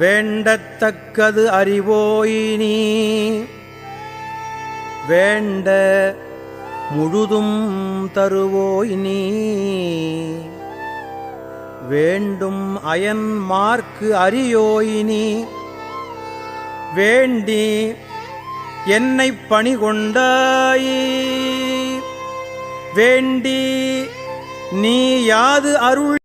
வேண்டத்தக்கது அறிவோயினி வேண்ட முழுதும் தருவோயினி வேண்டும் அயன் மார்க்கு அறியோயினி வேண்டி என்னை பணி பணிகொண்டாய். வேண்டி நீ யாது அருள்